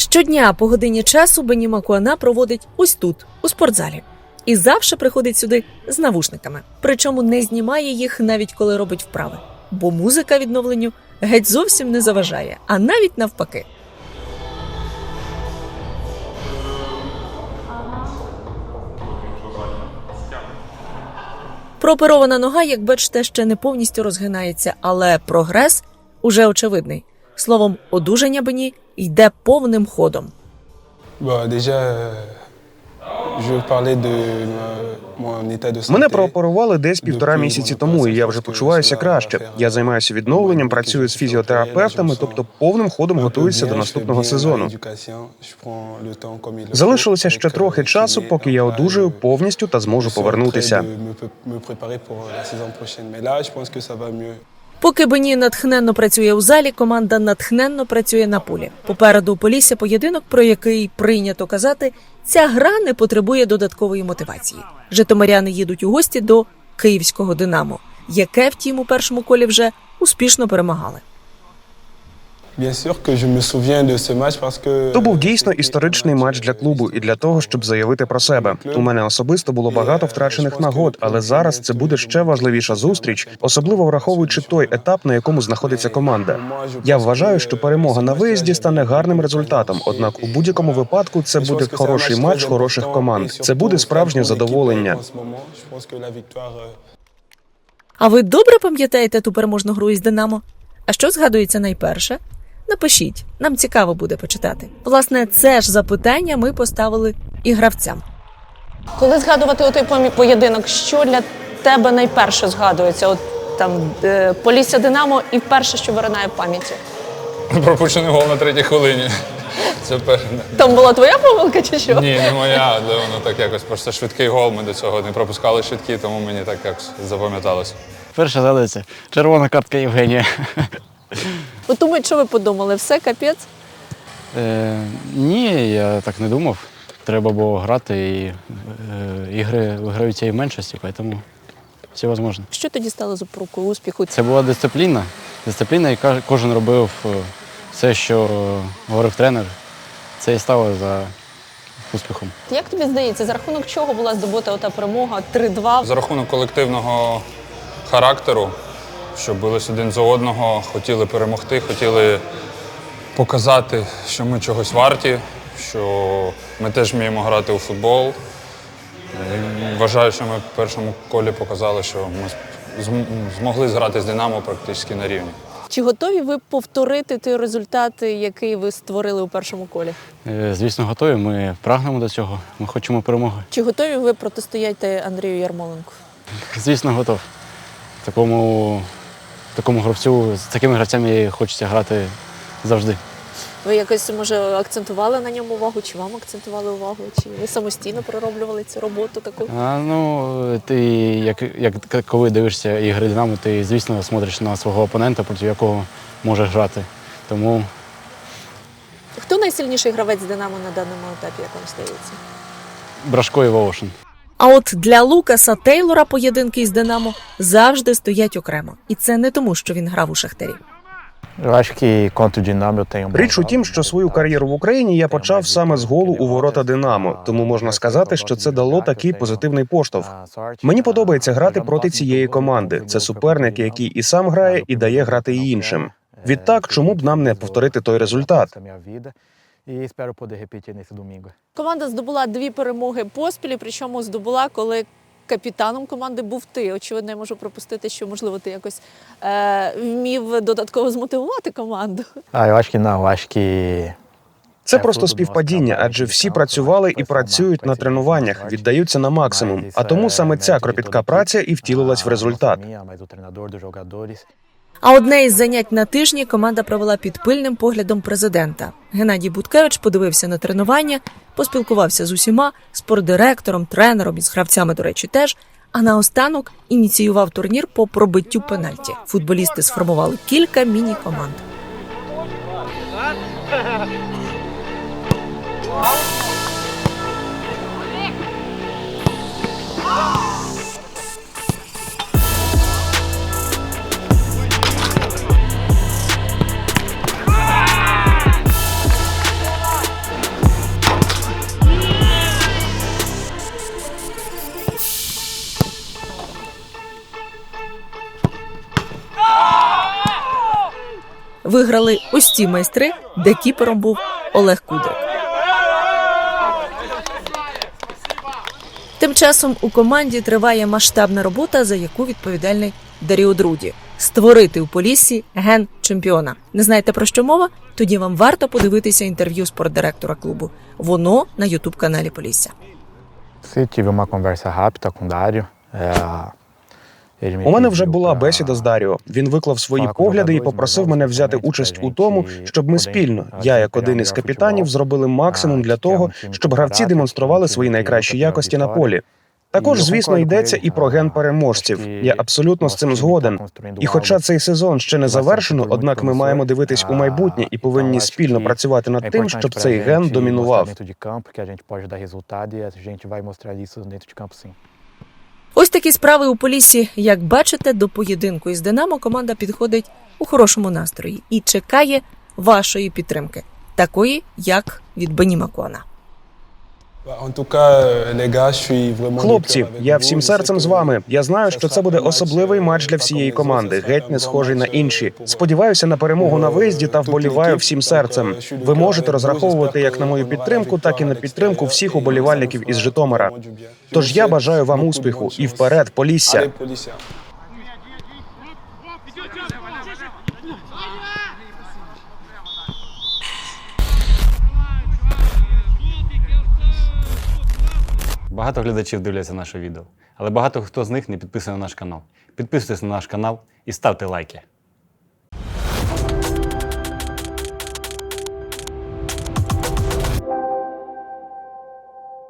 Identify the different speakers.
Speaker 1: Щодня по годині часу Бені Макуана проводить ось тут, у спортзалі. І завжди приходить сюди з навушниками. Причому не знімає їх навіть коли робить вправи. Бо музика відновленню геть зовсім не заважає, а навіть навпаки. Прооперована нога, як бачите, ще не повністю розгинається, але прогрес уже очевидний. Словом, одужання Бені йде повним ходом.
Speaker 2: Euh.
Speaker 3: Мене прооперували десь півтора місяці тому, і я вже почуваюся краще. Я займаюся відновленням, працюю з фізіотерапевтами, тобто повним ходом готуюся до наступного сезону. Залишилося ще трохи часу, поки я одужаю повністю та зможу повернутися.
Speaker 1: Поки Бені натхненно працює у залі, команда натхненно працює на полі. Попереду у Полісся поєдинок, про який прийнято казати, ця гра не потребує додаткової мотивації. Житомиряни їдуть у гості до київського Динамо, яке, втім, у першому колі вже успішно перемагали.
Speaker 3: То був дійсно історичний матч для клубу і для того, щоб заявити про себе. У мене особисто було багато втрачених нагод, але зараз це буде ще важливіша зустріч, особливо враховуючи той етап, на якому знаходиться команда. Я вважаю, що перемога на виїзді стане гарним результатом. Однак, у будь-якому випадку, це буде хороший матч хороших команд. Це буде справжнє задоволення.
Speaker 1: А ви добре пам'ятаєте ту переможну гру із Динамо? А що згадується найперше? Напишіть, нам цікаво буде почитати. Власне, це ж запитання ми поставили і гравцям.
Speaker 4: Коли згадувати отой помі- поєдинок, що для тебе найперше згадується? От там е, Полісся Динамо і перше, що виринає в пам'яті.
Speaker 5: Пропущений гол на третій хвилині. Це пер...
Speaker 4: Там була твоя помилка чи що?
Speaker 5: Ні, не моя, але воно так якось. Просто швидкий гол. Ми до цього не пропускали швидкі, тому мені так якось запам'яталося.
Speaker 6: Перша згадується. Червона картка Євгенія.
Speaker 4: От думаю, що ви подумали? Все капець?
Speaker 6: Е, ні, я так не думав. Треба було грати і е, ігри виграються і в меншості, тому все можливо.
Speaker 4: Що тоді стало запорукою успіху?
Speaker 6: Це була дисципліна. Дисципліна, і кожен робив е, все, що говорив тренер. Це і стало за успіхом.
Speaker 4: Як тобі здається, за рахунок чого була здобута ота перемога 3-2?
Speaker 5: За рахунок колективного характеру, що бились один за одного, хотіли перемогти, хотіли показати, що ми чогось варті, що ми теж вміємо грати у футбол. І Вважаю, що ми в першому колі показали, що ми змогли зграти з Динамо практично на рівні.
Speaker 4: Чи готові ви повторити той результат, який ви створили у першому колі?
Speaker 6: Е, Звісно, готові. Ми прагнемо до цього. Ми хочемо перемоги.
Speaker 4: Чи готові ви протистояти Андрію Ярмоленку?
Speaker 6: Звісно, готов. Такому, такому гравцю, з такими гравцями хочеться грати завжди.
Speaker 4: Ви якось може акцентували на ньому увагу, чи вам акцентували увагу, чи ви самостійно пророблювали цю роботу таку?
Speaker 6: А, ну, ти, як, як коли дивишся ігри Динамо, ти, звісно, смотриш на свого опонента, проти якого можеш грати. Тому
Speaker 4: Хто найсильніший гравець Динамо на даному етапі, як вам здається?
Speaker 6: Брашко і Волошин.
Speaker 1: А от для Лукаса Тейлора поєдинки із Динамо завжди стоять окремо. І це не тому, що він грав у Шахтарі.
Speaker 3: Річ у тім, що свою кар'єру в Україні я почав саме з голу у ворота Динамо, тому можна сказати, що це дало такий позитивний поштовх. Мені подобається грати проти цієї команди. Це суперник, який і сам грає, і дає грати і іншим. Відтак, чому б нам не повторити той результат?
Speaker 7: Vida e poder repetir nesse domingo.
Speaker 4: Команда здобула дві перемоги поспіль, причому здобула, коли капітаном команди був ти. Очевидно, я можу пропустити, що можливо ти якось е, вмів додатково змотивувати команду.
Speaker 7: Que não, eu acho que
Speaker 3: Це просто співпадіння, адже всі працювали і працюють на тренуваннях, віддаються на максимум. А тому саме ця кропітка праця і втілилась в результат.
Speaker 1: А одне із занять на тижні команда провела під пильним поглядом президента. Геннадій Буткевич подивився на тренування, поспілкувався з усіма, спортдиректором, тренером і з гравцями, до речі, теж. А наостанок ініціював турнір по пробиттю пенальті. Футболісти сформували кілька міні-команд. Виграли ось ці майстри, де кіпером був Олег Кудрик. Тим часом у команді триває масштабна робота, за яку відповідальний Даріо Друді створити у Поліссі ген чемпіона. Не знаєте про що мова? Тоді вам варто подивитися інтерв'ю спортдиректора клубу. Воно на ютуб каналі Полісся.
Speaker 7: Se tive uma conversa rápida com
Speaker 3: У мене вже була бесіда з Даріо. Він виклав свої погляди і попросив мене взяти участь у тому, щоб ми спільно, я як один із капітанів, зробили максимум для того, щоб гравці демонстрували свої найкращі якості на полі. Також, звісно, йдеться і про ген переможців. Я абсолютно з цим згоден. І хоча цей сезон ще не завершено, однак ми маємо дивитись у майбутнє і повинні спільно працювати над тим, щоб цей ген домінував.
Speaker 1: Ось такі справи у полісі. Як бачите, до поєдинку із Динамо команда підходить у хорошому настрої і чекає вашої підтримки, такої як від Бені Макона.
Speaker 2: En tout cas, euh, les gars, je suis vraiment.
Speaker 3: Хлопці, я всім серцем з вами. Я знаю, що це буде особливий
Speaker 2: euh,
Speaker 3: матч для всієї команди, геть не схожий на інші.
Speaker 2: euh,
Speaker 3: Сподіваюся на перемогу на виїзді та вболіваю всім серцем. Ви можете розраховувати як на мою підтримку, так і на підтримку всіх уболівальників із Житомира. Тож я бажаю вам успіху і вперед, Полісся.
Speaker 8: Багато глядачів дивляться наше відео, але багато хто з них не підписаний на наш канал. Підписуйтесь на наш канал і ставте лайки.